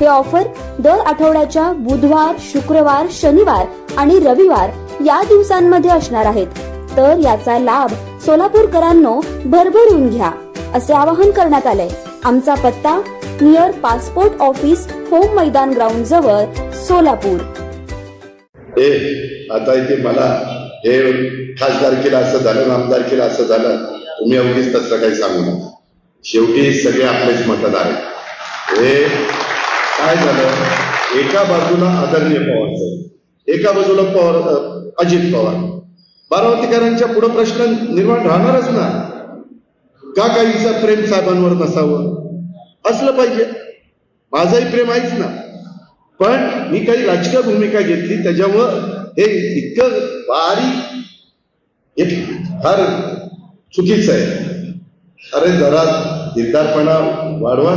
हे ऑफर दर आठवड्याच्या बुधवार शुक्रवार शनिवार आणि रविवार या दिवसांमध्ये असणार आहेत. तर याचा लाभ सोलापूरकरांनो भरभरून घ्या असे आवाहन करण्यात आले आमचा पत्ता नियर पासपोर्ट ऑफिस होम मैदान ग्राउंड जवळ सोलापूर. हे आता इथे मला हे खासदार केला असं झालं आमदार केला असं झालं तुम्ही अवघीच तसं काही सांगू नका. शेवटी सगळे आपलेच मतदार आहेत. हे काय झालं? एका बाजूला आदरणीय पवार साहेब एका बाजूला पवार अजित पवार. बारामतीकरांच्या पुढे प्रश्न निर्माण राहणारच ना. का काहीचं प्रेम साहेबांवर नसावं? असलं पाहिजे. माझाही प्रेम आहेच ना. पण मी काही राजकीय भूमिका घेतली त्याच्यामुळं हे इतकं बारीक एक फार चुकीचं आहे. अरे जरा दिलदारपणा वाढवा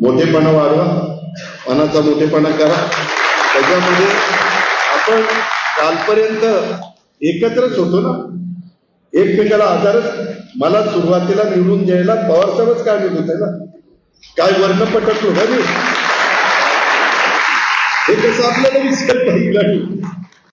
मोठेपणा वाढवा. मनाचा मोठेपणा करा. त्याच्यामध्ये आपण कालपर्यंत एकत्रच होतो ना. एकमेकाला आधारच मला सुरुवातीला निवडून द्यायला पवारसाहेबच काय मिळत होते ना. काय वर्ण पटकलो का मी हे कसं आपल्याला विसरत नाही